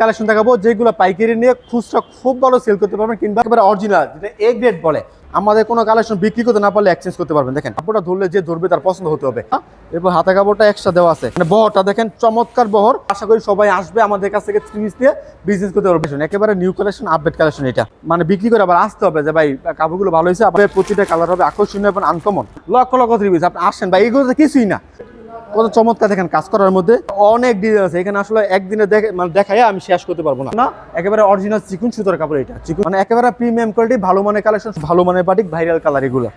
Collection দেখাবো, যেগুলো পাইকারি নিয়ে খুচরা খুব ভালো সেল করতে পারবেন কিংবা একেবারে অরিজিনাল যেটা এ গ্রেড বলে। আমাদের কোনো কালেকশন বিক্রি করতে না পারলে এক্সচেঞ্জ করতে পারবেন। দেখেন, কাপড়টা ধরলে যে ধরবে তার পছন্দ হতে হবে। হ্যাঁ? এরপর হাতে কাপড়টা এক্সট্রা দেওয়া আছে। মানে বহরটা দেখেন, চমৎকার বহর। আশা করি সবাই আসবে আমাদের কাছ থেকে পিস দিয়ে বিজনেস করতে পারবে। একেবারে নিউ কালেকশন আপডেট কালেকশন এটা। মানে বিক্রি করে আবার আসতে হবে যে, ভাই, কাপড়গুলো ভালো হয়েছে প্রতিটা কালার হবে, আকর্ষণীয় এবং আনকমন লক্ষ লক্ষ পিস আপনি আসেন, ভাই এগুলো কিছুই না। কত চমৎকার দেখেন, কাজ করার মধ্যে অনেক ডিজাইন আছে। এখানে আসলে একদিনে দেখে মানে দেখাই আমি শেষ করতে পারব না। না, একেবারে অরিজিনাল চিকুন সুতার কাপড় এটা। চিকুন মানে একেবারে প্রিমিয়াম কোয়ালিটি ভালো মানের কালেকশন ভালো মানের বাটিক ভাইরাল কালার এগুলো।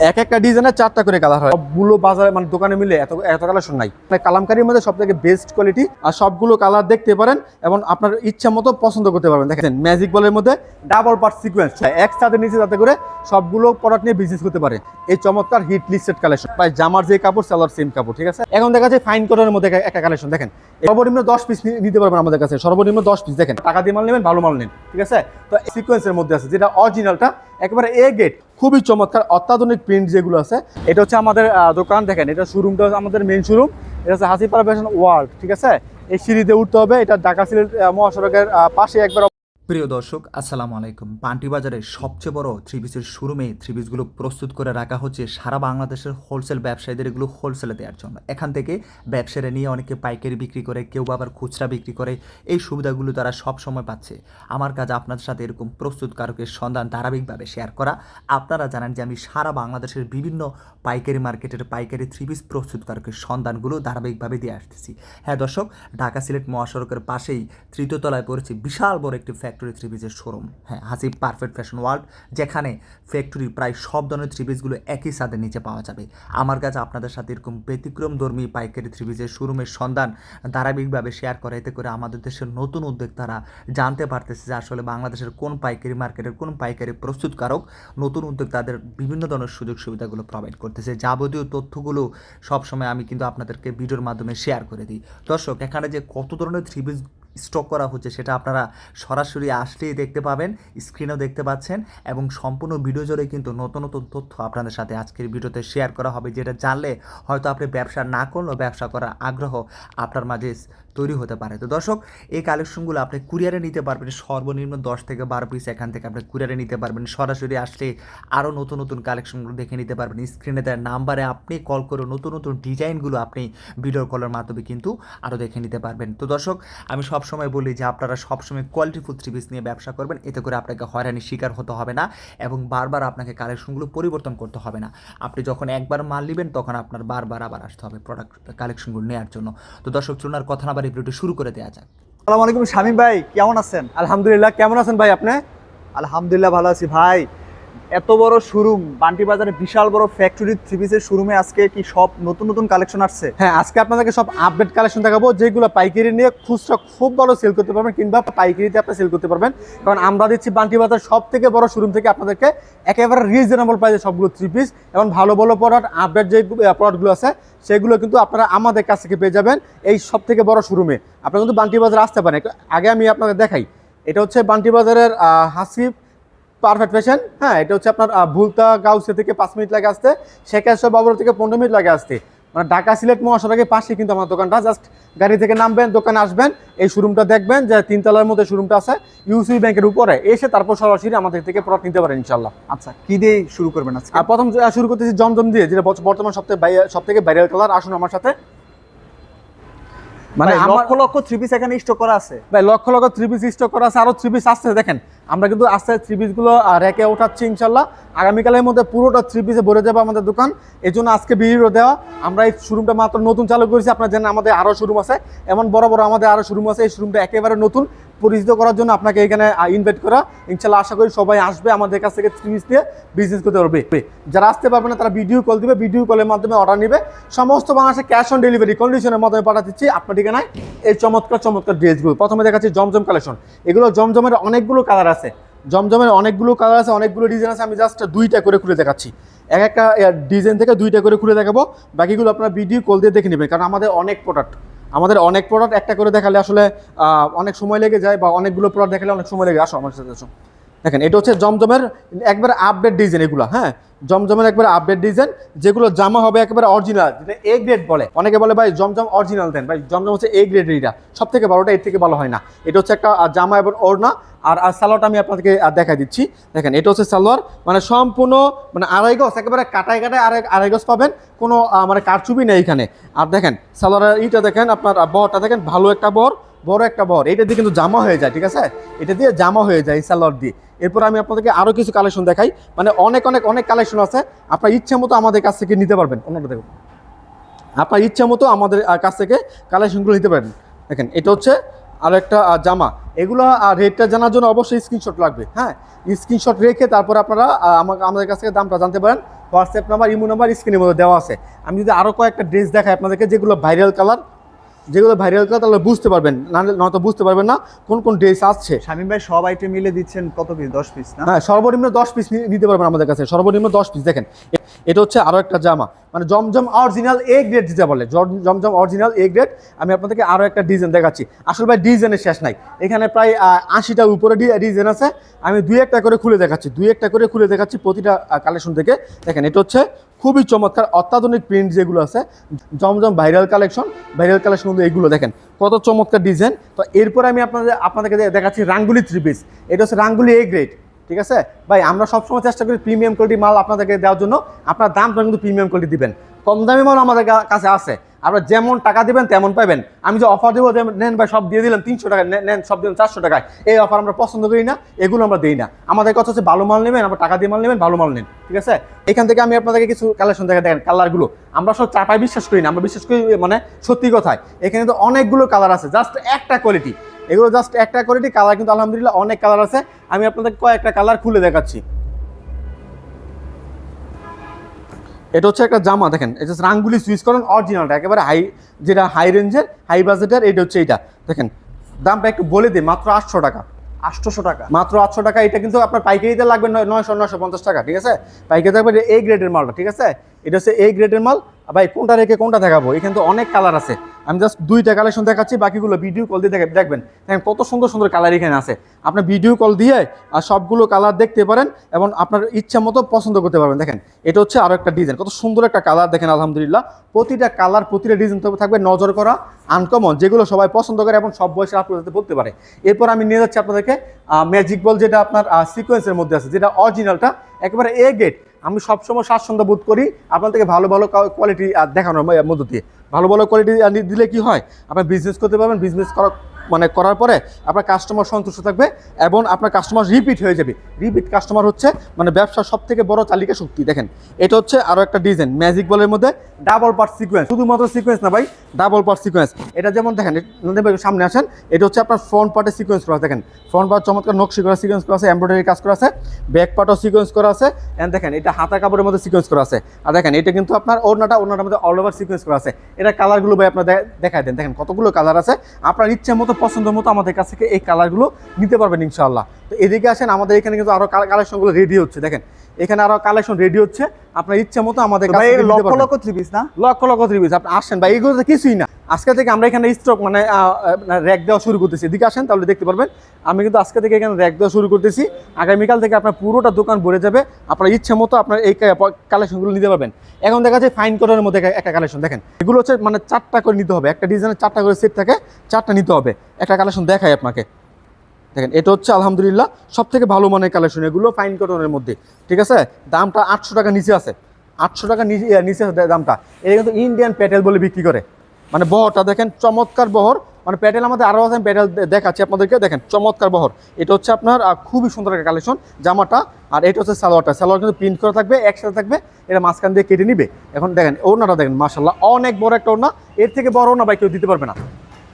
এক একটা ডিজাইনের চারটা করে কালার হয়। সবগুলো বাজারে মানে দোকানে মিলে এত এত কালেকশন নাই। মানে কালামকারির মধ্যে সব থেকে বেস্ট কোয়ালিটি আর সবগুলো কালার দেখতে পারেন এবং আপনার ইচ্ছা মতো পছন্দ করতে পারবেন। দেখেন ম্যাজিক বলের মধ্যে ডাবল পার্ট সিকোয়েন্স একসাথে নিচে যাতে করে সবগুলো প্রোডাক্ট নিয়ে বিজনেস করতে পারে। এই চমৎকার হিট লিস্টেড কালেকশন প্রায় জামার যে কাপড় সালোয়ার সেম কাপড়, ঠিক আছে? এখন দেখা যায় ফাইন কটনের মধ্যে একটা কালেকশন দেখেন, সর্বনিম্ন দশ পিস নিতে পারবেন আমাদের কাছে। সর্বনিম্ন দশ পিস দেখেন, টাকা দিয়ে মাল নেবেন, ভালো মাল নেন, ঠিক আছে? তো সিকোয়েন্সের মধ্যে আছে, যেটা অরিজিনালটা একেবারে এ গেট খুবই চমৎকার অত্যাধুনিক প্রিন্ট যেগুলো আছে, এটা হচ্ছে আমাদের দোকান। দেখেন, এটা শোরুমটা হচ্ছে আমাদের মেন শোরুম এটা হচ্ছে হাসিপাড়া ফ্যাশন ওয়ার্ল্ড ঠিক আছে? এই সিঁড়িতে উঠতে হবে। এটা ঢাকা সিলেট মহাসড়কের পাশে একবার প্রিয় দর্শক, আসসালামু আলাইকুম। পান্টি বাজারের সবচেয়ে বড় থ্রি পিসের শোরুমে থ্রি পিসগুলো প্রস্তুত করে রাখা হচ্ছে সারা বাংলাদেশের হোলসেল ব্যবসায়ীদের এগুলো হোলসেলে দেওয়ার জন্য। এখান থেকে ব্যবসায়ীরা নিয়ে অনেকে পাইকারি বিক্রি করে, কেউ আবার খুচরা বিক্রি করে, এই সুবিধাগুলো তারা সব সময় পাচ্ছে। আমার কাজ আপনাদের সাথে এরকম প্রস্তুতকারকের সন্ধান ধারাবাহিকভাবে শেয়ার করা। আপনারা জানেন যে আমি সারা বাংলাদেশের বিভিন্ন পাইকারি মার্কেটের পাইকারি থ্রি পিস প্রস্তুতকারকের সন্ধানগুলো ধারাবাহিকভাবে দিয়ে আসতেছি। হ্যাঁ দর্শক, ঢাকা সিলেট মহাসড়কের পাশেই তৃতীয়তলায় পড়েছে বিশাল বড় একটি ফ্যাক্টরি থ্রি পিসের শোরুম হ্যাঁ হাসিব পারফেক্ট ফ্যাশন ওয়ার্ল্ড যেখানে ফ্যাক্টরির প্রায় সব ধরনের থ্রি পিসগুলো একই সাথে নিচে পাওয়া যাবে। আমার কাছে আপনাদের সাথে এরকম ব্যতিক্রম ধর্মী পাইকারি থ্রি পিসের শোরুমের সন্ধান ধারাবাহিকভাবে শেয়ার করা, এতে করে আমাদের দেশের নতুন উদ্যোক্তারা জানতে পারতেছে যে আসলে বাংলাদেশের কোন পাইকারি মার্কেটের কোন পাইকারি প্রস্তুতকারক নতুন উদ্যোক্তাদের বিভিন্ন ধরনের সুযোগ সুবিধাগুলো প্রোভাইড করতেছে। যাবতীয় তথ্যগুলো সবসময় আমি কিন্তু আপনাদেরকে ভিডিওর মাধ্যমে শেয়ার করে দিই। দর্শক, এখানে যে কত ধরনের থ্রি পিস স্টক করা হচ্ছে, সেটা আপনারা সরাসরি আসলেই দেখতে পাবেন, স্ক্রিনেও দেখতে পাচ্ছেন এবং সম্পূর্ণ ভিডিও জুড়ে কিন্তু নতুন নতুন তথ্য আপনাদের সাথে আজকের ভিডিওতে শেয়ার করা হবে, যেটা জানলে হয়তো আপনি ব্যবসা না করলেও ব্যবসা করার আগ্রহ আপনার মাঝে তৈরি হতে পারে। তো দর্শক, এই কালেকশনগুলো আপনি কুরিয়ারে নিতে পারবেন, সর্বনিম্ন দশ থেকে বারো পিস এখান থেকে আপনি কুরিয়ারে নিতে পারবেন। সরাসরি আসলে আরও নতুন নতুন কালেকশনগুলো দেখে নিতে পারবেন। স্ক্রিনে দেওয়ার নাম্বারে আপনি কল করে নতুন নতুন ডিজাইনগুলো আপনি ভিডিও কলের মাধ্যমে কিন্তু আরও দেখে নিতে পারবেন। তো দর্শক, আমি সবসময় বলি যে আপনারা সবসময় কোয়ালিটিফুল থ্রি পিস নিয়ে ব্যবসা করবেন, এতে করে আপনাকে হয়রানির শিকার হতে হবে না এবং বারবার আপনাকে কালেকশনগুলো পরিবর্তন করতে হবে না। আপনি যখন একবার মাল নেবেন, তখন আপনার বারবার আবার আসতে হবে প্রোডাক্ট কালেকশনগুলো নেওয়ার জন্য। তো দর্শক চুনার কথা না বাড়ি ভিডিওটি শুরু করে দেওয়া যাক। আসসালামু আলাইকুম শামীম ভাই কেমন আছেন? আলহামদুলিল্লাহ কেমন আছেন ভাই আপনি? আলহামদুলিল্লাহ ভালো আছি ভাই। এত বড় শোরুম বান্টি বাজারে বিশাল বড় ফ্যাক্টরি থ্রি পিসের শোরুমে আজকে কি সব নতুন নতুন কালেকশন আসছে? হ্যাঁ আজকে আপনাদেরকে সব আপডেট কালেকশন দেখাবো। যেগুলো পাইকারি নিয়ে খুচরা খুব ভালো সেল করতে পারবেন কিংবা পাইকারিতে আপনি সেল করতে পারবেন। কারণ আমরা দিচ্ছি বান্টি বাজার সব থেকে বড় শোরুম থেকে আপনাদেরকে একেবারে রিজনেবল প্রাইসে সবগুলো থ্রি পিস এবং ভালো ভালো প্রোডাক্ট আপডেট যে প্রোডাক্টগুলো আছে, সেগুলো কিন্তু আপনারা আমাদের কাছ থেকে পেয়ে যাবেন এই সব থেকে বড় শোরুমে আপনারা কিন্তু বান্টি বাজার আসতে পারেন। আগে আমি আপনাদের দেখাই। এটা হচ্ছে বান্টি বাজারের হাসিব পারফেক্ট ফ্যাশন হ্যাঁ এটা হচ্ছে আপনার ভুলতা গাউসে থেকে পাঁচ মিনিট লাগে আসতে শেখাশ্বর বাবুর থেকে পনেরো মিনিট লাগে আসতে। মানে ঢাকা সিলেট মহাসড়কের পাশে কিন্তু আমার দোকানটা। জাস্ট গাড়ি থেকে নামবেন দোকানে আসবেন এই শোরুমটা দেখবেন যে তিনতলার মধ্যে শোরুমটা আছে ইউসি ব্যাংকের উপরে। এসে তারপর সরাসরি আমাদের থেকে প্রোডাক্ট নিতে পারেন ইনশাল্লাহ আচ্ছা কি দিয়ে শুরু করবেন আজকে? আর প্রথম শুরু করতেছি জমজম দিয়ে যেটা বর্তমান সব থেকে সব থেকে ভাইরাল কালার আসুন আমার সাথে। মানে লক্ষ লক্ষ থ্রি পিস এখানে স্টক করা আছে। ভাই lakh lakh three piece stock করা আছে আরও থ্রি পিস আসছে দেখেন। আমরা কিন্তু আস্তে থ্রি পিসগুলো রেখে ওঠাচ্ছি ইনশাল্লাহ। আগামীকালের মধ্যে পুরোটা থ্রি পিসে ভরে যাবে আমাদের দোকান। এই জন্য আজকে ভিডিও দেওয়া। আমরা এই শোরুমটা মাত্র নতুন চালু করেছি আপনার জানেন আমাদের আরও শোরুম আছে। এমন বড় বড় আমাদের আরও শোরুম আছে এই শোরুমটা একেবারে নতুন। পরিচিত করার জন্য আপনাকে এখানে ইনভাইট করা। ইনশাল্লাহ আশা করি সবাই আসবে আমাদের কাছ থেকে থ্রি পিস দিয়ে বিজনেস করতে পারবে। যারা আসতে পারবে না, তারা ভিডিও কল দিবে ভিডিও কলের মাধ্যমে অর্ডার নেবে। সমস্ত বাংলাদেশে ক্যাশ অন ডেলিভারি কন্ডিশনের মাধ্যমে পাঠা দিচ্ছি আপনার ঠিকানায়। এই চমৎকার চমৎকার ড্রেসগুলো প্রথমে দেখাচ্ছি জমজম কালেকশন এগুলো জমজমের অনেকগুলো কালার আছে। জমজমের অনেকগুলো কালার আছে, অনেকগুলো ডিজাইন আছে। আমি জাস্ট দুইটা করে খুলে দেখাচ্ছি। এক একটা ডিজাইন থেকে দুইটা করে খুলে দেখাবো। বাকিগুলো আপনারা ভিডিও কল দিয়ে দেখে নেবেন, কারণ আমাদের অনেক প্রোডাক্ট আমাদের অনেক প্রোডাক্ট একটা করে দেখালে আসলে অনেক সময় লেগে যায় বা অনেকগুলো প্রোডাক্ট দেখালে অনেক সময় লেগে আসো, আমার সাথে দেখেন, এটা হচ্ছে জমজমের একবার আপডেট ডিজাইন এগুলো হ্যাঁ? জমজমের একবারে আপডেট ডিজাইন যেগুলো জামা হবে একেবারে অরিজিনাল যেটা এ গ্রেড বলে। অনেকে বলে, ভাই, জমজম অরিজিনাল দেন। ভাই, জমজম হচ্ছে এ গ্রেড এটা সব থেকে ভালোটা এর থেকে ভালো হয় না। এটা হচ্ছে একটা জামা এবং ওড়না। আর আর সালোয়ারটা আমি আপনাদেরকে দেখাই দিচ্ছি। দেখেন, এটা হচ্ছে সালোয়ার। মানে সম্পূর্ণ মানে আড়াই গজ, একেবারে কাটায় কাটায় আড়াই আড়াই গজ পাবেন। কোনো মানে কারচুপি নেই এখানে। আর দেখেন, সালোয়ারের ইটা দেখেন, আপনার বরটা দেখেন, ভালো একটা বর, বড় একটা বর। এটা দিয়ে কিন্তু জামা হয়ে যায়, ঠিক আছে? এটা দিয়ে জামা হয়ে যায় এই সালোয়ার দিয়ে। এরপর আমি আপনাদেরকে আরও কিছু কালেকশন দেখাই। মানে অনেক অনেক অনেক কালেকশন আছে। আপনার ইচ্ছা মতো আমাদের কাছ থেকে নিতে পারবেন। অন্যটা দেখুন। আপনার ইচ্ছা মতো আমাদের কাছ থেকে কালেকশনগুলো নিতে পারেন দেখেন, এটা হচ্ছে আর একটা জামা। এগুলো রেটটা জানার জন্য অবশ্যই স্ক্রিনশট লাগবে হ্যাঁ? স্ক্রিনশট রেখে তারপর আপনারা আমাকে, আমাদের কাছ থেকে দামটা জানতে পারেন। হোয়াটসঅ্যাপ নাম্বার ইমো নাম্বার স্ক্রিনের মধ্যে দেওয়া আছে। আমি যদি আরও কয়েকটা ড্রেস দেখাই আপনাদেরকে, যেগুলো ভাইরাল কালার যেগুলো ভাইরাল করা তাহলে বুঝতে পারবেন। না নয়তো বুঝতে পারবেন না কোন কোন ড্রেস আসছে। শামীম ভাই সব আইটেম মিলে দিচ্ছেন কত পিস দশ পিস না? হ্যাঁ সর্বনিম্ন দশ পিস নিতে পারবেন আমাদের কাছে। সর্বনিম্ন দশ পিস দেখেন এটা হচ্ছে আরও একটা জামা। মানে জমজম অরিজিনাল এ গ্রেড যেটা বলে জম- জমজম অরিজিনাল এ গ্রেড আমি আপনাদেরকে আরও একটা ডিজাইন দেখাচ্ছি। আসলে ভাই ডিজাইনের শেষ নাই। এখানে প্রায় আশিটার উপরে ডিজাইন আছে। আমি দুই একটা করে খুলে দেখাচ্ছি, দুই একটা করে খুলে দেখাচ্ছি প্রতিটা কালেকশন থেকে। দেখেন, এটা হচ্ছে খুবই চমৎকার অত্যাধুনিক প্রিন্ট যেগুলো আছে, জমজম ভাইরাল কালেকশন ভাইরাল কালেকশন কিন্তু এইগুলো দেখেন, কত চমৎকার ডিজাইন তো এরপরে আমি আপনাদের, আপনাদেরকে দেখাচ্ছি রাঙ্গুলি থ্রি পিস এটা হচ্ছে রাঙ্গুলি এ গ্রেড ঠিক আছে? ভাই, আমরা সবসময় চেষ্টা করি প্রিমিয়াম কোয়ালিটি মাল আপনাদেরকে দেওয়ার জন্য। আপনার দামটা কিন্তু প্রিমিয়াম কোয়ালিটি দিবেন। কম দামি মাল আমাদের কাছে আছে। আপনার যেমন টাকা দিবেন, তেমন পাবেন আমি যে অফার দেবো নেন ভাই, সব দিয়ে দিলাম, তিনশো টাকা নেন, সব দিলাম চারশো টাকায়। এই অফার আমরা পছন্দ করি না, এগুলো আমরা দিই না। আমাদের কথা হচ্ছে ভালো মাল নেবেন, আমরা টাকা দিয়ে মাল নেবেন, ভালো মাল নেন। ঠিক আছে? এখান থেকে আমি আপনাদেরকে কিছু কালেকশন দেখা দেখেন কালারগুলো আমরা সব চাপায় বিশ্বাস করি না, আমরা বিশ্বাস করি মানে সত্যি কথায়। এখানে তো অনেকগুলো কালার আছে জাস্ট একটা কোয়ালিটি এগুলো জাস্ট একটা কোয়ালিটি কালার কিন্তু আলহামদুলিল্লাহ অনেক কালার আছে। আমি আপনাদের কয়েকটা কালার খুলে দেখাচ্ছি। এটা হচ্ছে একটা জামা দেখেন এটা রাঙ্গুলি সুইচ করেন অরিজিনালটা একেবারে হাই যেটা হাই রেঞ্জের হাই বাজেটের এটা হচ্ছে এইটা। দেখেন দামটা একটু বলে দিই মাত্র আটশো টাকা। আটশোশো টাকা। মাত্র আটশো টাকা এটা কিন্তু আপনার পাইকারিতে লাগবে নয়- নয়শো নয়শো পঞ্চাশ টাকা ঠিক আছে? পাইকারিতে লাগবে এ গ্রেডের মালটা ঠিক আছে? এটা হচ্ছে এই গ্রেডের মাল। ভাই, কোনটা রেখে কোনটা দেখাবো? এখানে তো অনেক কালার আছে। আমি জাস্ট দুইটা কালেকশন দেখাচ্ছি, বাকিগুলো ভিডিও কল দিয়ে দেখে- দেখবেন। দেখেন কত সুন্দর সুন্দর কালার এখানে আছে। আপনার ভিডিও কল দিয়ে আর সবগুলো কালার দেখতে পারেন এবং আপনার ইচ্ছা মতো পছন্দ করতে পারবেন। দেখেন, এটা হচ্ছে আরও একটা ডিজাইন কত সুন্দর একটা কালার দেখেন, আলহামদুলিল্লাহ। প্রতিটা কালার প্রতিটা ডিজাইন থাকবে নজর করা আনকমন যেগুলো সবাই পছন্দ করে এবং সব বয়সে আপনাদের বলতে পারে। এরপর আমি নিয়ে যাচ্ছি আপনাদেরকে ম্যাজিক বল যেটা আপনার সিকোয়েন্সের মধ্যে আছে, যেটা অরিজিনালটা একেবারে এ গেট আমি সবসময় স্বাচ্ছন্দ্য বোধ করি আপনার থেকে ভালো ভালো কোয়ালিটি দেখানোর মধ্য দিয়ে। ভালো ভালো কোয়ালিটি দিলে কি হয়? আপনার বিজনেস করতে পারবেন বিজনেস করা মানে করার পরে আপনার কাস্টমার সন্তুষ্ট থাকবে এবং আপনার কাস্টমার রিপিট হয়ে যাবে। রিপিট কাস্টমার হচ্ছে মানে ব্যবসার সব থেকে বড় চালিকা শক্তি। দেখেন, এটা হচ্ছে আরও একটা ডিজাইন ম্যাজিক বলের মধ্যে ডাবল পার্ট সিকোয়েন্স শুধুমাত্র সিকোয়েন্স না ভাই ডাবল পার্ট সিকোয়েন্স এটা যেমন দেখেন সামনে আসেন, এটা হচ্ছে আপনার ফ্রন্ট পার্টে সিকোয়েন্স করা দেখেন ফ্রন্ট পার্ট চমৎকার নকশি করা সিকোয়েন্স করা আছে এমব্রয়ডারি কাজ করা আছে ব্যাক পার্টও সিকোয়েন্স করা আছে অ্যান্ড দেখেন, এটা হাতা কাপড়ের মধ্যে সিকোয়েন্স করা আছে। আর দেখেন, এটা কিন্তু আপনার ওড়নাটা, ওড়নাটার মধ্যে অল ওভার সিকোয়েন্স করা আছে। এটা কালারগুলো ভাই আপনার দেখায় দেন। দেখেন, কতগুলো কালার আছে। আপনার ইচ্ছে মতো পছন্দ মতো আমাদের কাছ থেকে এই কালারগুলো নিতে পারবেন ইনশাআল্লাহ। তো এদিকে আসেন আমাদের এখানে কিন্তু আরও কালেকশনগুলো রেডি হচ্ছে। দেখেন এখানে আরও কালেকশন রেডি হচ্ছে। আপনার ইচ্ছে মতো আমাদের লক্ষ। লক্ষ থ্রি পিস না? লক্ষ লক্ষ রিভিউজ আপনি আসেন বা এগুলো তো কিছুই না। আজকে থেকে আমরা এখানে স্টক মানে র্যাক দেওয়া শুরু করতেছি। এদিকে আসেন, তাহলে দেখতে পারবেন। আমি কিন্তু আজকে থেকে এখানে র্যাক দেওয়া শুরু করতেছি। আগামীকাল থেকে আপনার পুরোটা দোকান ভরে যাবে। আপনার ইচ্ছে মতো আপনার এই কালেকশনগুলো নিতে পারবেন। এখন দেখা যায় ফাইন কটনের মধ্যে একটা- কালেকশন দেখেন, এগুলো হচ্ছে মানে চারটা করে নিতে হবে। একটা ডিজাইনের চারটা করে সেট থাকে, চারটা নিতে হবে। একটা কালেকশন দেখায় আপনাকে। দেখেন, এটা হচ্ছে আলহামদুলিল্লাহ সব থেকে ভালো মানের কালেকশন এগুলো ফাইন কটনের মধ্যে। ঠিক আছে? দামটা আটশো টাকা নিচে আছে। আটশো টাকা নিচে নিচে দামটা। এটা কিন্তু ইন্ডিয়ান প্যাটেল বলে বিক্রি করে। মানে বহরটা দেখেন চমৎকার বহর। মানে প্যাটেল আমাদের আরও আছে দে- দেখাচ্ছি আপনাদেরকে। দেখেন চমৎকার বহর। এটা হচ্ছে আপনার খুবই সুন্দর একটা কালেকশন জামাটা। আর এটা হচ্ছে সালোয়ারটা। সালোয়ার কিন্তু প্রিন্ট করা থাকবে একসাথে থাকবে। এটা মাঝখান দিয়ে কেটে নিবে। এখন দেখেন ওড়নাটা দেখেন মাসাল্লাহ অনেক বড় একটা ওড়না। এর থেকে বড় ওড়না ভাই কেউ দিতে পারবে না।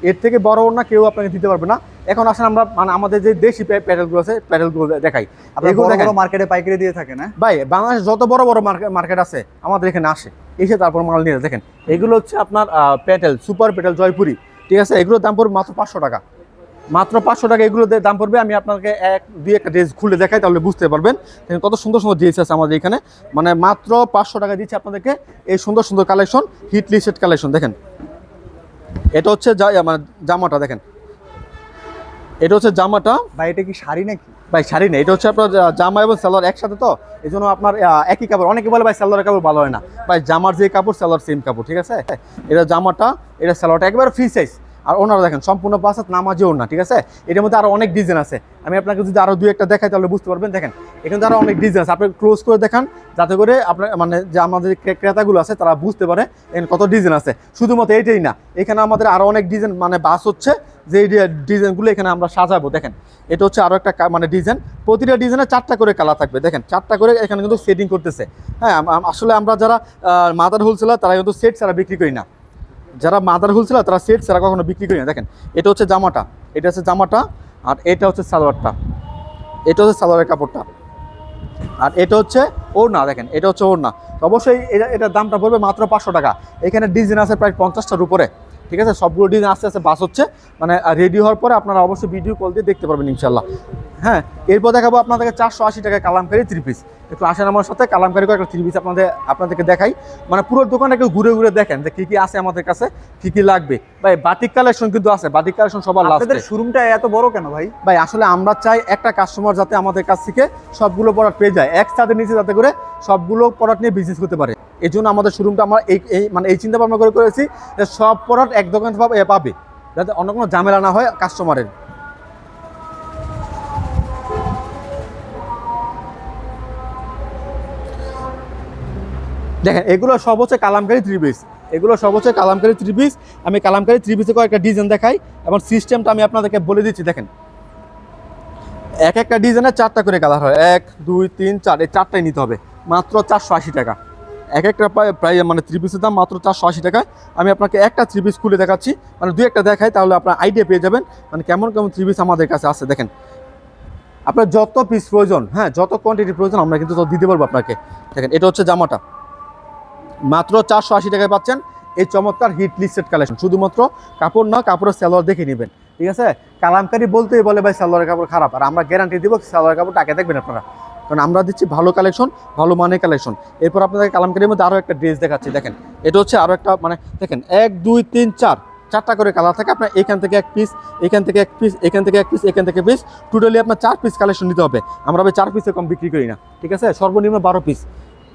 এর থেকে বড় ওড়না কেউ আপনাকে দিতে পারবে না। এখন আসেন আমরা মানে আমাদের যে দেশি প্যা- প্যাটেলগুলো আছে প্যাটেলগুলো দেখাই। এগুলো মার্কেটে পাইকারি দিয়ে থাকে না ভাই বাংলাদেশ যত বড় বড় মার্কেট আছে আমাদের এখানে আসে। এসে তারপর মাল নিয়ে দেখেন এগুলো হচ্ছে আপনার আহ, প্যাটেল সুপার প্যাটেল জয়পুরি। ঠিক আছে? এগুলোর দাম পড়বে মাত্র পাঁচশো টাকা। মাত্র পাঁচশো টাকা এগুলো দাম পড়বে। আমি আপনাকে এক দুই একটা ড্রেস খুলে দেখাই তাহলে বুঝতে পারবেন। কত সুন্দর সুন্দর ড্রেস আছে আমাদের এখানে। মানে মাত্র পাঁচশো টাকা দিচ্ছি আপনাদেরকে এই সুন্দর সুন্দর কালেকশন হিট লিস্টেড কালেকশন দেখেন এটা হচ্ছে যা- মানে জামাটা দেখেন। এটা হচ্ছে জামাটা। ভাই এটা কি শাড়ি নাকি? ভাই শাড়ি না এটা হচ্ছে আপনার জামা এবং সালোয়ার একসাথে তো এই জন্য আপনার একই কাপড়। অনেকে বলে ভাই সালোয়ারের কাপড় ভালো হয় না। ভাই জামার যে কাপড় সালোয়ার সেম কাপড় ঠিক আছে? এটা জামাটা এটা সালোয়ারটা একবার ফ্রি সাইজ আর ওনারা দেখেন, সম্পূর্ণ পাঁচাত নামাজে ওনা ঠিক আছে? এটার মধ্যে আরও অনেক ডিজাইন আছে। আমি আপনাকে যদি আরও দুই একটা দেখাই, তাহলে বুঝতে পারবেন। দেখেন, এখানে আরও অনেক ডিজাইন আছে। আপনি ক্লোজ করে দেখান, যাতে করে আপনার মানে যে আমাদের ক্রেতাগুলো আছে, তারা বুঝতে পারে এখানে কত ডিজাইন আছে। শুধুমাত্র এটাই না, এখানে আমাদের আরও অনেক ডিজাইন মানে বাস হচ্ছে, যে ডিজাইনগুলো এখানে আমরা সাজাবো। দেখেন, এটা হচ্ছে আরও একটা মানে ডিজাইন প্রতিটা ডিজাইনে চারটা করে কালার থাকবে। দেখেন, চারটা করে এখানে কিন্তু সেটিং করতেছে। হ্যাঁ আসলে আমরা যারা মাদার হোলসেলার তারা কিন্তু সেট ছাড়া বিক্রি করি না। যারা মাদার হোলসেলার তারা সেট ছাড়া কখনো বিক্রি করি না দেখেন, এটা হচ্ছে জামাটা, এটা হচ্ছে জামাটা, আর এটা হচ্ছে সালোয়ারটা। এটা হচ্ছে সালোয়ারের কাপড়টা। আর এটা হচ্ছে ওর না দেখেন, এটা হচ্ছে ওর না তো অবশ্যই এটা এটার দামটা পড়বে মাত্র পাঁচশো টাকা। এখানে ডিজাইন আছে প্রায় পঞ্চাশটার উপরে। ঠিক আছে? সবগুলো ডিজাইন আস্তে আস্তে বাস হচ্ছে। মানে রেডি হওয়ার পরে আপনারা অবশ্যই ভিডিও কল দিয়ে দেখতে পারবেন ইনশাল্লাহ হ্যাঁ এরপর দেখাবো আপনাদেরকে চারশো আশি টাকা কালামকারি থ্রি পিস একটু আসেন আমার সাথে কালামকারি করে একটা থ্রি পিস আপনাদের আপনাদেরকে দেখাই। মানে পুরো দোকানে একটু ঘুরে ঘুরে দেখেন যে কী কী আছে আমাদের কাছে কী কী লাগবে। ভাই বাটিক কালেকশন কিন্তু আছে বাটিক কালেকশন সবার লাস্টে শোরুমটা এত বড় কেন ভাই? ভাই আসলে আমরা চাই একটা কাস্টমার যাতে আমাদের কাছ থেকে সবগুলো প্রোডাক্ট পেয়ে যায়। এক সাথে নিচে যাতে করে সবগুলো প্রোডাক্ট নিয়ে বিজনেস করতে পারে। এই জন্য আমাদের শোরুমটা আমরা এই এই মানে এই চিন্তা ভাবনা করে করেছি যে সব প্রোডাক্ট এক দোকান পাবে, যাতে অন্য কোনো ঝামেলা না হয় কাস্টমারের দেখেন, এগুলো সব হচ্ছে কালামকারী থ্রি পিস এগুলো সব হচ্ছে কালামকারী থ্রি পিস আমি কালামকারী থ্রি পিসে কয়েকটা ডিজাইন দেখাই এবং সিস্টেমটা আমি আপনাদেরকে বলে দিচ্ছি, দেখেন। এক একটা ডিজাইনে চারটা করে কালার হয়। এক, দুই, তিন, চার, এই চারটাই নিতে হবে। মাত্র চারশো আশি টাকা। এক একটা প্রায় প্রায় মানে থ্রি পিসের দাম মাত্র চারশো আশি টাকায়। আমি আপনাকে একটা থ্রি পিস খুলে দেখাচ্ছি। মানে দুই একটা দেখাই, তাহলে আপনার আইডিয়া পেয়ে যাবেন। মানে কেমন কেমন থ্রি পিস আমাদের কাছে আছে, দেখেন। আপনার যত পিস প্রয়োজন হ্যাঁ যত কোয়ান্টিটি প্রয়োজন, আমরা কিন্তু দিতে পারব আপনাকে। দেখেন, এটা হচ্ছে জামাটা। মাত্র চারশো আশি টাকায় পাচ্ছেন এই চমৎকার হিট লিস্টেড কালেকশন শুধুমাত্র কাপড় না কাপড়ের সালোয়ার দেখে নেবেন। ঠিক আছে? কালামকারি বলতেই বলে, ভাই, সালোয়ারের কাপড় খারাপ। আর আমরা গ্যারান্টি দিব, সালোয়ারের কাপড় আগে দেখবেন আপনারা। কারণ আমরা দিচ্ছি ভালো কালেকশন ভালো মানের কালেকশন এরপর আপনাদের কালামকারির মধ্যে আরও একটা ড্রেস দেখাচ্ছি, দেখেন। এটা হচ্ছে আরও একটা মানে দেখেন, এক, দুই, তিন, চার, চারটা করে কালার থাকে। আপনার এখান থেকে এক পিস এখান থেকে এক পিস এখান থেকে এক পিস এখান থেকে পিস টোটালি আপনার চার পিস কালেকশন নিতে হবে। আমরা ভাই চার পিসে কম বিক্রি করি না, ঠিক আছে? সর্বনিম্ন বারো পিস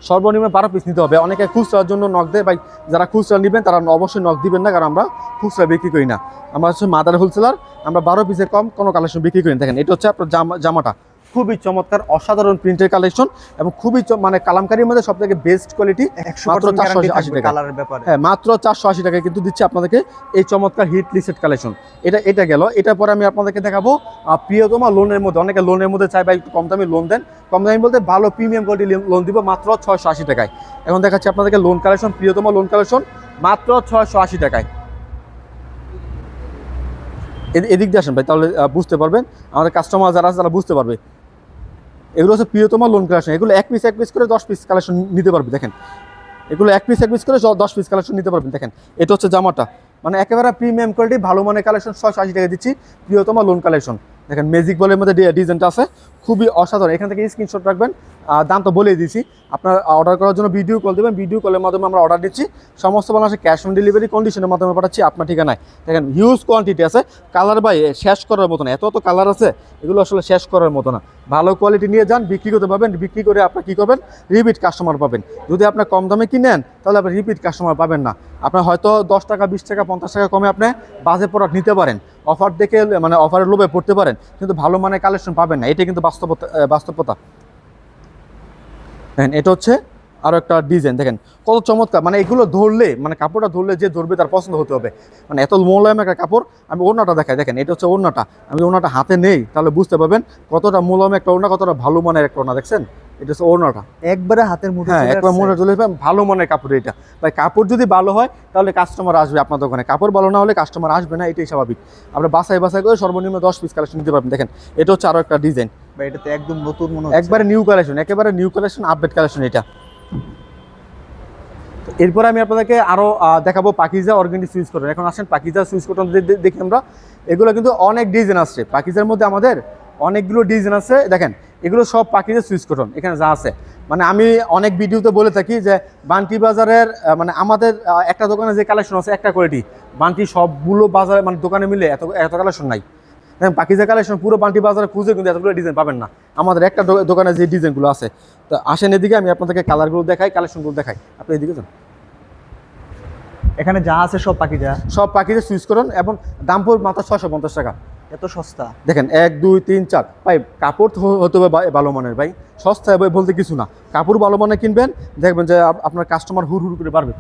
সর্বনিম্ন বারো পিস নিতে হবে। অনেকে খুচরার জন্য নখ দেয়। ভাই, যারা খুচরা নেবেন, তারা অবশ্যই নখ দিবেন না, কারণ আমরা খুচরা বিক্রি করি না। আমরা হচ্ছে মাদার হোলসেলার আমরা বারো পিসের কম কোনো কালেকশন বিক্রি করি না। দেখেন, এটা হচ্ছে আপনার জামা, জামাটা। খুবই চমৎকার অসাধারণ প্রিন্টের কালেকশন এবং খুবই মানে কালামকারির মধ্যে সব থেকে বেস্ট কোয়ালিটি মাত্র পার্সেন্ট 480 টাকা। হ্যাঁ মাত্র চারশো আশি টাকায় কিন্তু দিচ্ছে আপনাদেরকে এই চমৎকার হিট লিসেট কালেকশন এটা এটা গেল। এটার পরে আমি আপনাদেরকে দেখাবো প্রিয়তমা লোনের মধ্যে। অনেকে লোনের মধ্যে চাই বা একটু কম দামি লোন দেন। কম দামি বলতে ভালো প্রিমিয়াম কোয়ালিটি লোন দিব মাত্র ছয়শো আশি টাকায়। এখন দেখাচ্ছি আপনাদেরকে lawn collection Priyotoma lawn collection মাত্র ছয়শো আশি টাকায়। এদি- এদিক দিয়ে আসেন ভাই তাহলে বুঝতে পারবেন। আমাদের কাস্টমার যারা আছে তারা বুঝতে পারবে। এগুলো হচ্ছে প্রিয়তমা লোন কালেকশন এগুলো এক পিস এক পিস করে দশ পিস কালেকশন নিতে পারবে, দেখেন। এগুলো এক পিস এক পিস করে দশ পিস কালেকশন নিতে পারবেন, দেখেন। এটা হচ্ছে জামাটা। মানে একেবারে প্রিমিয়াম কোয়ালিটি ভালো মানের কালেকশন ছয়শো আশি টাকা দিচ্ছি, প্রিয়তমা লোন কালেকশন দেখেন মেজিক বলের মধ্যে ডিজাইনটা আছে। খুবই অসাধারণ। এখান থেকে স্ক্রিনশট রাখবেন। দাম তো বলেই দিয়েছি। আপনার অর্ডার করার জন্য ভিডিও কল দেবেন। ভিডিও কলের মাধ্যমে আমরা অর্ডার দিচ্ছি। সমস্ত বাংলাদেশে ক্যাশ অন ডেলিভারি কন্ডিশনের মাধ্যমে পাঠাচ্ছি আপনার ঠিকানায়। দেখেন হিউজ কোয়ান্টিটি আছে। কালার বাই শেষ করার মতো না। এত এত কালার আছে। এগুলো আসলে শেষ করার মতো না। ভালো কোয়ালিটি নিয়ে যান, বিক্রি করতে পারবেন। বিক্রি করে আপনার কী করবেন? রিপিট কাস্টমার পাবেন। যদি আপনি কম দামে কিনেন, তাহলে আপনি রিপিট কাস্টমার পাবেন না। আপনার হয়তো দশ টাকা, বিশ টাকা, পঞ্চাশ টাকা কমে আপনি বাজে প্রোডাক্ট নিতে পারেন। অফার দেখে মানে অফারের লোভে পড়তে পারেন, কিন্তু ভালো মানের কালেকশন পাবেন না। এটা কিন্তু বাস্তবতা বাস্তবতা। দেখেন, এটা হচ্ছে আরও একটা ডিজাইন দেখেন, কত চমৎকার। মানে এগুলো ধরলে মানে কাপড়টা ধরলে যে ধরবে তার পছন্দ হতে হবে। মানে এত মোলায়েম একটা কাপড়, আমি ওড়নাটা দেখাই। দেখেন, এটা হচ্ছে ওড়নাটা। আমি ওড়নাটা হাতে নেই, তাহলে বুঝতে পারবেন কতটা মোলায়েম একটা ওড়না, কতটা ভালো মানের একটা ওড়না, দেখছেন? এটা হচ্ছে ওড়নাটা। একবারে হাতের মুঠো হ্যাঁ একবার। মনে চলে যাবে ভালো মানের কাপড় এটা। ভাই কাপড় যদি ভালো হয় তাহলে কাস্টমার আসবে আপনার দোকানে কাপড় ভালো না হলে কাস্টমার আসবে না এটাই স্বাভাবিক। আমরা বাসায় বাসায় করে সর্বনিম্ন দশ পিস কালেকশন নিতে পারবেন। দেখেন এটা হচ্ছে আরও একটা ডিজাইন বা এটা তো একদম নতুন মনে একবারে নিউ কালেকশন একেবারে নিউ কালেকশন আপডেট কালেকশন এটা। এরপরে আমি আপনাদেরকে আরও দেখাবো পাকিজা অর্গেনিক সুইচ কটন এখন আসেন পাকিজা সুইচ কটন দেখি আমরা। এগুলো কিন্তু অনেক ডিজাইন আসছে। পাকিজার মধ্যে আমাদের অনেকগুলো ডিজাইন আছে। দেখেন এগুলো সব পাকিজা সুইচ কটন এখানে যা আছে। মানে আমি অনেক ভিডিওতে বলে থাকি যে বান্টি বাজারের মানে আমাদের একটা দোকানে যে কালেকশন আছে একটা কোয়ালিটি বান্টি সবগুলো বাজারে মানে দোকানে মিলে এত এত কালেকশন নাই। দেখেন পাকিজা কালেকশন পুরো বান্টি বাজারে খুঁজে কিন্তু এতগুলো ডিজাইন পাবেন না। আমাদের একটা দোকানে যে ডিজাইনগুলো আছে। তো আসেন এদিকে আমি আপনাদেরকে কালারগুলো দেখাই কালেকশনগুলো দেখাই। আপনি এদিকে যান। এখানে যা আছে সব পাখি যা সব পাখিতে সুইচ করুন এবং দাম পড়বে মাত্র ছশো পঞ্চাশ টাকা। এত সস্তা? দেখেন, এক, দুই, তিন, চার। ভাই, কাপড় হতে হবে ভালো মানের, ভাই। সস্তা হবে বলতে কিছু না। কাপড় ভালো মানের কিনবেন, দেখবেন যে আপনার কাস্টমার হুর হুর করে বাড়বে।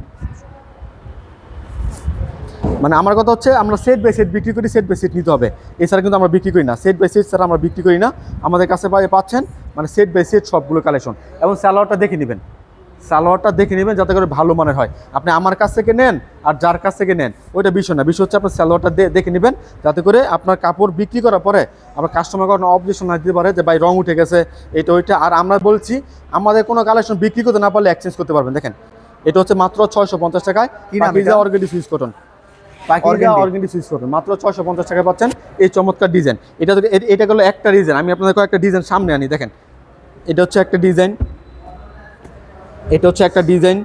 মানে আমার কথা হচ্ছে, আমরা সেট বাই সেট বিক্রি করি সেট বাই সেট নিতে হবে। এছাড়া কিন্তু আমরা বিক্রি করি না। সেট বাই সেট ছাড়া আমরা বিক্রি করি না। আমাদের কাছে পাচ্ছেন মানে সেট বাই সেট সবগুলো কালেকশন এবং স্যালোয়ারটা দেখে নেবেন। সালোয়ারটা দেখে নেবেন যাতে করে ভালো মানের হয়। আপনি আমার কাছ থেকে নেন আর যার কাছ থেকে নেন ওইটা বিষয় না। বিষয় হচ্ছে আপনার সালোয়ারটা দেখে নেবেন যাতে করে আপনার কাপড় বিক্রি করার পরে আপনার কাস্টমার কোনো অবজেকশন না দিতে পারে যে ভাই রং উঠে গেছে এটা ওইটা। আর আমরা বলছি আমাদের কোনো কালেকশন বিক্রি করতে না পারলে এক্সচেঞ্জ করতে পারবেন। দেখেন এটা হচ্ছে মাত্র ছয়শো পঞ্চাশ টাকায়। কি নাম পাকিজা এটা? Organdy Swiss cotton Pakiza Organdy। Swiss cotton মাত্র ছয়শো পঞ্চাশ টাকায় পাচ্ছেন এই চমৎকার ডিজাইন এটা এটা হলো একটা ডিজাইন আমি আপনাদের কয়েকটা ডিজাইন সামনে আনি দেখেন। এটা হচ্ছে একটা ডিজাইন এটা হচ্ছে একটা ডিজাইন,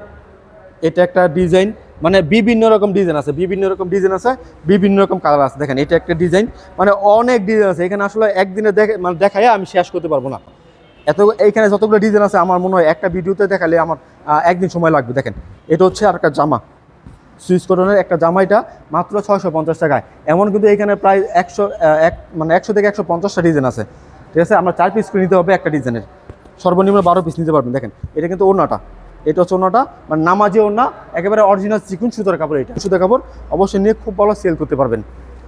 এটা একটা ডিজাইন মানে বিভিন্ন রকম ডিজাইন আছে, বিভিন্ন রকম ডিজাইন আছে, বিভিন্ন রকম কালার আছে। দেখেন, এটা একটা ডিজাইন মানে অনেক ডিজাইন আছে। এখানে আসলে একদিনে দেখে মানে দেখায় আমি শেষ করতে পারব না। এত, এইখানে যতগুলো ডিজাইন আছে, আমার মনে হয় একটা ভিডিওতে দেখালে আমার একদিন সময় লাগবে। দেখেন, এটা হচ্ছে আর একটা জামা। সুইচ কটনের একটা জামা এটা, মাত্র ছয়শো পঞ্চাশ টাকায়। এমন কিন্তু এখানে প্রায় একশো এক মানে একশো থেকে একশো পঞ্চাশটা ডিজাইন আছে। ঠিক আছে, আমরা চার পিস করে নিতে হবে একটা ডিজাইনের। সর্বনিম্ন বারো পিস নিতে পারবেন। দেখেন, এটা কিন্তু ওড়নাটা। এটা হচ্ছে ওনাটা মানে নামাজেও না, একেবারে অরিজিনাল চিকুন সুতোর কাপড় এটা। সুতোর কাপড় অবশ্যই নিয়ে খুব ভালো সেল করতে পারবেন।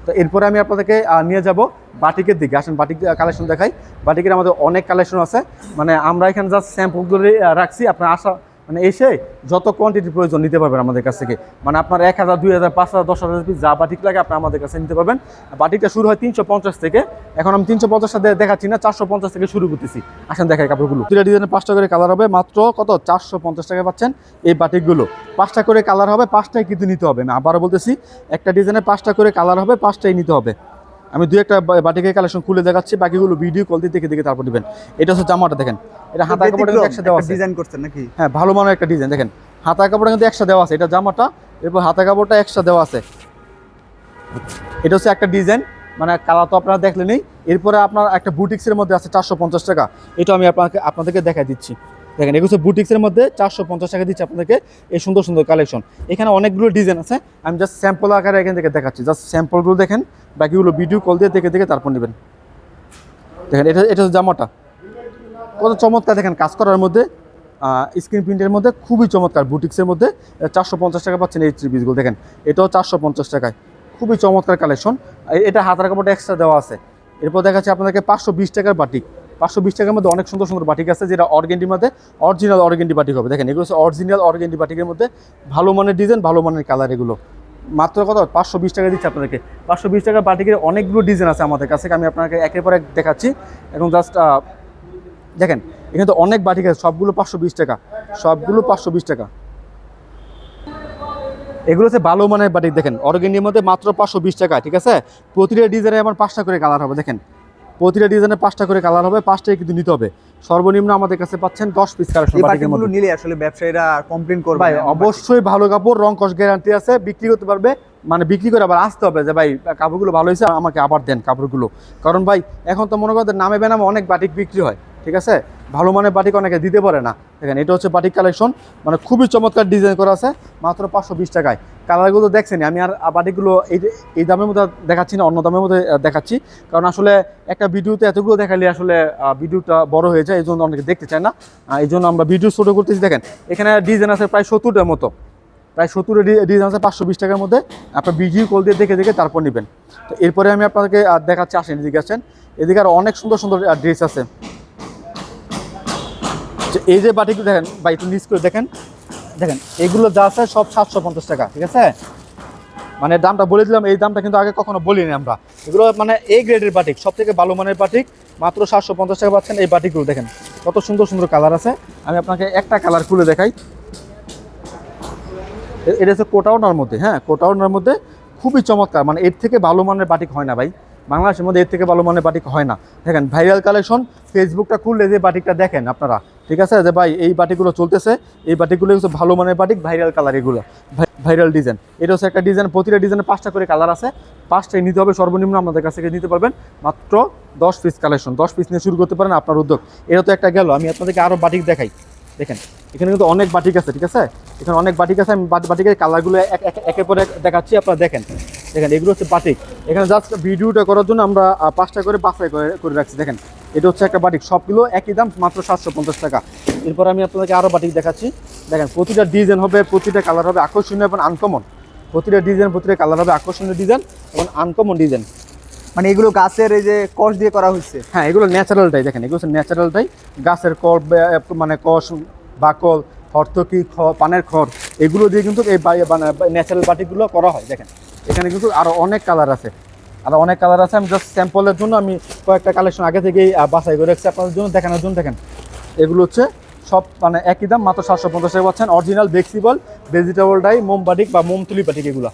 তো এরপরে আমি আপনাদেরকে নিয়ে যাব বাটিকের দিকে। আসেন বাটিক কালেকশন দেখাই। বাটিকের আমাদের অনেক কালেকশন আছে। মানে আমরা এখানে জাস্ট স্যাম্পলগুলো রাখছি। আপনার আসা মানে এসে যত কোয়ান্টিটির প্রয়োজন নিতে পারবেন আমাদের কাছ থেকে। মানে আপনার এক হাজার, দুই হাজার, পাঁচ হাজার, দশ হাজার পিস যা বাটিক লাগে আপনি আমাদের কাছে নিতে পারবেন। বাটিকটা শুরু হয় তিনশো পঞ্চাশ থেকে। এখন আমি তিনশো পঞ্চাশটা দেখাচ্ছি না, চারশো পঞ্চাশ থেকে শুরু করতেছি। আসেন দেখাই কাপড়গুলো। দুটা ডিজাইনের পাঁচটা করে কালার হবে, মাত্র কত? চারশো পঞ্চাশ টাকা পাচ্ছেন এই বাটিকগুলো পাঁচটা করে কালার হবে পাঁচটাই কিন্তু নিতে হবে আমি আবারও বলতেছি, একটা ডিজাইনের পাঁচটা করে কালার হবে পাঁচটাই নিতে হবে। আমি দুই একটা বাটিকের কালেকশন খুলে দেখাচ্ছি বাকিগুলো ভিডিও কল দিয়ে দেখে দেখে তারপর দিবেন। এটা হচ্ছে জামাটা দেখেন। এটা হাতা কাপড় একসাথে দেওয়া আছে। ডিজাইন করছেন নাকি? হ্যাঁ ভালো মানের একটা ডিজাইন দেখেন। হাতা কাপড় কিন্তু একসাথে দেওয়া আছে এটা জামাটা এরপর হাতা কাপড়টা একসাথে দেওয়া আছে। এটা হচ্ছে একটা ডিজাইন মানে কালার তো আপনারা দেখলেনই। এরপরে আপনার একটা বুটিক্সের মধ্যে আছে চারশো পঞ্চাশ টাকা। এটা আমি আপনাকে আপনাদেরকে দেখা দিচ্ছি। দেখেন, এগুলো বুটিক্সের মধ্যে চারশো পঞ্চাশ টাকা দিচ্ছি আপনাদেরকে এই সুন্দর সুন্দর কালেকশন এখানে অনেকগুলো ডিজাইন আছে। আমি জাস্ট স্যাম্পল আকারে এখান থেকে দেখাচ্ছি। জাস্ট স্যাম্পলগুলো দেখেন, বাকিগুলো ভিডিও কল দিয়ে দেখে দেখে তারপর নেবেন। দেখেন, এটা এটা হচ্ছে জামাটা। কত চমৎকার দেখেন, কাজ করার মধ্যে স্ক্রিন প্রিন্টের মধ্যে খুবই চমৎকার বুটিক্সের মধ্যে চারশো পঞ্চাশ টাকা পাচ্ছেন এই থ্রি পিসগুলো দেখেন, এটাও চারশো পঞ্চাশ টাকায়। খুবই চমৎকার কালেকশন এটা হাতার কাপড়টা এক্সট্রা দেওয়া আছে। এরপর দেখাচ্ছি আপনাদেরকে পাঁচশো বিশ টাকার বাটিক পাঁচশো বিশ টাকার মধ্যে অনেক সুন্দর সুন্দর বাটিক আছে যেটা অর্গেন্ডির মধ্যে অরিজিনাল অর্গেন্ডি বাটিক হবে। দেখেন, এগুলো হচ্ছে অরিজিনাল অর্গেন্ডি বাটিকের মধ্যে ভালো মানের ডিজাইন ভালো মানের কালার এগুলো। মাত্র কত? পাঁচশো বিশ টাকা দিচ্ছে আপনাদেরকে। পাঁচশো বিশ টাকার বাটিকের অনেকগুলো ডিজাইন আছে আমাদের কাছে, আমি আপনাকে একের পর এক দেখাচ্ছি। এখন জাস্ট দেখেন, এখানে তো অনেক বাটিক আছে, সবগুলো পাঁচশো বিশ টাকা, সবগুলো পাঁচশো বিশ টাকা। এগুলো হচ্ছে ভালো মানের বাটিক দেখেন অর্গেনির মধ্যে মাত্র পাঁচশো বিশ টাকা, ঠিক আছে? প্রতিটা ডিজাইনে আমার পাঁচটা করে কালার হবে, দেখেন। প্রতিটা ডিজাইনে পাঁচটা করে কালার হবে পাঁচটাই কিন্তু নিতে হবে। সর্বনিম্ন আমাদের কাছে পাচ্ছেন দশ পিস কালেকশন নিলে আসলে ব্যবসায়ীরা কমপ্লেন করবে ভাই অবশ্যই ভালো কাপড় রং কষ গ্যারান্টি আছে বিক্রি করতে পারবে মানে বিক্রি করে আবার আসতে হবে যে ভাই কাপড়গুলো ভালো হয়েছে আমাকে আবার দেন কাপড়গুলো। কারণ ভাই এখন তো মনে করেন নামে বেনামে অনেক বাটিক বিক্রি হয় ঠিক আছে? ভালো মানের বাটিক অনেকে দিতে পারে না। দেখেন এটা হচ্ছে বাটিক কালেকশন মানে খুবই চমৎকার ডিজাইন করা আছে মাত্র পাঁচশো বিশ টাকায়। কালারগুলো দেখছেন আমি আর বাটিকগুলো এই এই দামের মধ্যে দেখাচ্ছি না অন্য দামের মধ্যে দেখাচ্ছি। কারণ আসলে একটা ভিডিওতে এতগুলো দেখালে আসলে ভিডিওটা বড় হয়ে যায় এই জন্য অনেকে দেখতে চায় না। এই জন্য আমরা ভিডিও ছোটো করতেছি। দেখেন এখানে ডিজাইন আছে প্রায় সত্তরটার মতো। প্রায় সত্তরের ডিজাইন আছে পাঁচশো বিশ টাকার মধ্যে। আপনার ভিডিও কল দিয়ে দেখে দেখে তারপর নেবেন। তো এরপরে আমি আপনাদেরকে আহ, দেখাচ্ছি আসেন এদিকে আসেন। এদিকে আর অনেক সুন্দর সুন্দর ড্রেস আছে। এই যে বাটিগুলো দেখেন বা একটু নিচ করে দেখেন। দেখেন, এগুলো যা আছে সব সাতশো পঞ্চাশ টাকা, ঠিক আছে? মানে দামটা বলে দিলাম, এই দামটা কিন্তু আগে কখনো বলিনি আমরা। এগুলো মানে এই গ্রেডের বাটিক সব থেকে ভালো মানের বাটিক, মাত্র সাতশো পঞ্চাশ টাকা পাচ্ছেন এই বাটিকগুলো, দেখেন। কত সুন্দর সুন্দর কালার আছে। আমি আপনাকে একটা কালার খুলে দেখাই। এটা হচ্ছে কোটাউনার মধ্যে হ্যাঁ কোটাউনার মধ্যে খুবই চমৎকার। মানে এর থেকে ভালো মানের বাটিক হয় না, ভাই। বাংলাদেশের মধ্যে এর থেকে ভালো মানের বাটিক হয় না। দেখেন, ভাইরাল কালেকশন ফেসবুকটা খুললে যে বাটিকটা দেখেন আপনারা ঠিক আছে? যে ভাই, এই বাটিগুলো চলতেছে, এই বাটিগুলো হচ্ছে ভালো মানের বাটিক ভাইরাল কালার এগুলো ভাইরাল ডিজাইন এটা হচ্ছে একটা ডিজাইন প্রতিটা ডিজাইনে পাঁচটা করে কালার আছে। পাঁচটাই নিতে হবে সর্বনিম্ন, আমাদের কাছ থেকে নিতে পারবেন। মাত্র দশ পিস কালেকশন দশ পিস নিয়ে শুরু করতে পারেন আপনার উদ্যোগ। এটা তো একটা গেল, আমি আপনাদেরকে আরও বাটিক দেখাই। দেখেন, এখানে কিন্তু অনেক বাটিক আছে, ঠিক আছে? এখানে অনেক বাটিক আছে, আমি বাটি- বাটিকের কালারগুলো এক, এক- একের পর দেখাচ্ছি, আপনারা দেখেন। দেখেন, এগুলো হচ্ছে বাটিক। এখানে জাস্ট ভিডিওটা করার জন্য আমরা পাঁচটা করে করে করে রাখছি। দেখেন এটা হচ্ছে একটা বাটিক সবগুলো একই দাম মাত্র সাতশো পঞ্চাশ টাকা। এরপর আমি আপনাদেরকে আরও বাটিক দেখাচ্ছি। দেখেন প্রতিটা ডিজাইন হবে প্রতিটা কালার হবে আকর্ষণীয় এবং আনকমন প্রতিটা ডিজাইন প্রতিটা কালার হবে আকর্ষণীয় ডিজাইন এবং আনকমন ডিজাইন মানে এগুলো গাছের এই যে কষ দিয়ে করা হয়েছে? হ্যাঁ এগুলো ন্যাচারালটাই দেখেন এগুলো হচ্ছে ন্যাচারালটাই গাছের কল মানে কষ বাকল হর্তকি খ পানের খড় এগুলো দিয়ে কিন্তু এই ন্যাচারাল বাটিগুলো করা হয় দেখেন। এখানে কিন্তু আরও অনেক কালার আছে। আরও অনেক কালার আছে আমি জাস্ট স্যাম্পলের জন্য আমি কয়েকটা কালেকশন আগে থেকেই বাছাই করে রাখছি। আপনাদের জন্য দেখানোর জন্য দেখেন এগুলো হচ্ছে সব মানে একই দাম মাত্র সাতশো পঞ্চাশ টাকা পাচ্ছেন। অরিজিনাল ভেক্সিবল ভেজিটেবল ডাই মোম বাটিক বা মোম তুলি বাটিক এগুলো।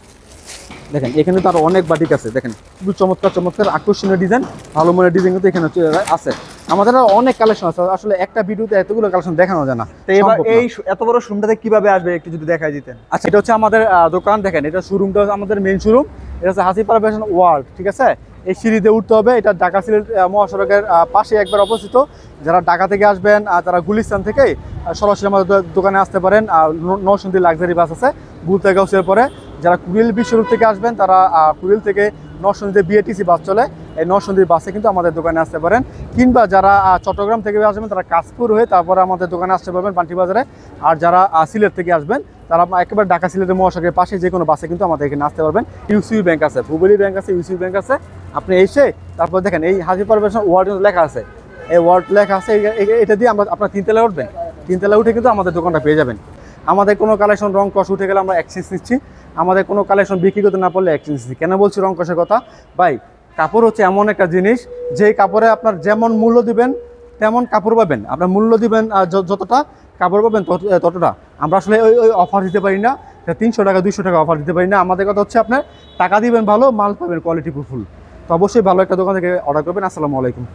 দেখেন এখানে তো আরও অনেক বাটিক আছে দেখেন। খুবই চমৎকার চমৎকার আকর্ষণীয় ডিজাইন ভালো মনের ডিজাইন কিন্তু এখানে হচ্ছে আছে। আমাদের আরও অনেক কালেকশন আছে আসলে একটা ভিডিওতে এতগুলো কালেকশন দেখানো যায় না তো এবার এই এত বড় শোরুমটাতে কীভাবে আসবে একটু যদি দেখাই দিতেন? আচ্ছা এটা হচ্ছে আমাদের দোকান দেখেন এটা শোরুমটা হচ্ছে আমাদের মেন শোরুম এটা হচ্ছে হাসিপাড়া ফ্যাশন ওয়ার্ল্ড ঠিক আছে? এই সিঁড়িতে উঠতে হবে, এটা ঢাকা সিলেট মহাসড়কের পাশে একবার অবস্থিত। যারা ঢাকা থেকে আসবেন আর তারা গুলিস্তান থেকে সরাসরি আমাদের দোকানে আসতে পারেন। আর ন- নরসিংদী লাক্সারি বাস আছে গুলতে গাউসের পরে। যারা কুড়িল বিশ্বরূপ থেকে আসবেন, তারা কুড়িল থেকে নরসিংদীতে বিএটিসি বাস চলে। এই নরসিংদীর বাসে কিন্তু আমাদের দোকানে আসতে পারেন। কিংবা যারা চট্টগ্রাম থেকে আসবেন, তারা কাশপুর হয়ে তারপরে আমাদের দোকানে আসতে পারবেন পান্টি বাজারে। আর যারা সিলেট থেকে আসবেন তারা একেবারে ঢাকা, সিলেটের মহাসড়কের পাশে যে কোনো বাসে কিন্তু আমাদের এখানে আসতে পারবেন। ইউসিবি ব্যাংক আছে ভুবলি ব্যাংক আছে ইউসিউ ব্যাংক আছে। আপনি এসে তারপর দেখেন, এই হাজিপার ওয়ার্ড লেখা আছে। এই ওয়ার্ড লেখা আছে এটা দিয়ে আমরা আপনার তিনতলা উঠবেন। তিনতলা উঠে কিন্তু আমাদের দোকানটা পেয়ে যাবেন। আমাদের কোনো কালেকশন রং কষ উঠে গেলে আমরা এক্সচেঞ্জ নিচ্ছি। আমাদের কোনো কালেকশন বিক্রি করতে না পারলে এক্সচেঞ্জ নিচ্ছি। কেন বলছি রং কষের কথা? ভাই, কাপড় হচ্ছে এমন একটা জিনিস, যেই কাপড়ে আপনার যেমন মূল্য দিবেন, তেমন কাপড় পাবেন। আপনার মূল্য দিবেন যতটা কাপড় পাবেন তত- ততটা। আমরা আসলে ওই ওই অফার দিতে পারি না। তিনশো টাকা, দুইশো টাকা অফার দিতে পারি না। আমাদের কথা হচ্ছে আপনার, টাকা দিবেন ভালো, মাল পাবেন কোয়ালিটি ফুল তো অবশ্যই ভালো একটা দোকান থেকে অর্ডার করবেন। আসসালামু আলাইকুম।